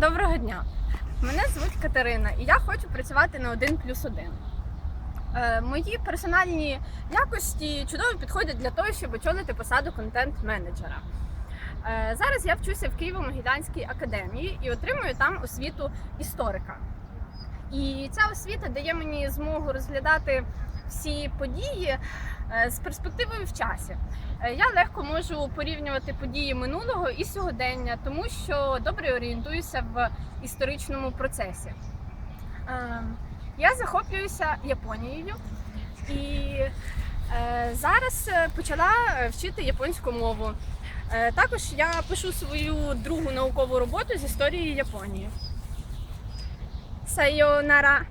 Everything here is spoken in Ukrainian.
Доброго дня! Мене звуть Катерина і я хочу працювати на 1 плюс 1. Е, Мої персональні якості чудово підходять для того, щоб очолити посаду контент-менеджера. Е, Зараз я вчуся в Києво-Могилянській академії і отримую там освіту історика. І ця освіта дає мені змогу розглядати всі події е, з перспективою в часі. Е, Я легко можу порівнювати події минулого і сьогодення, тому що добре орієнтуюся в історичному процесі. Е, Я захоплююся Японією і зараз почала вчити японську мову. Також я пишу свою другу наукову роботу з історії Японії. Сайонара!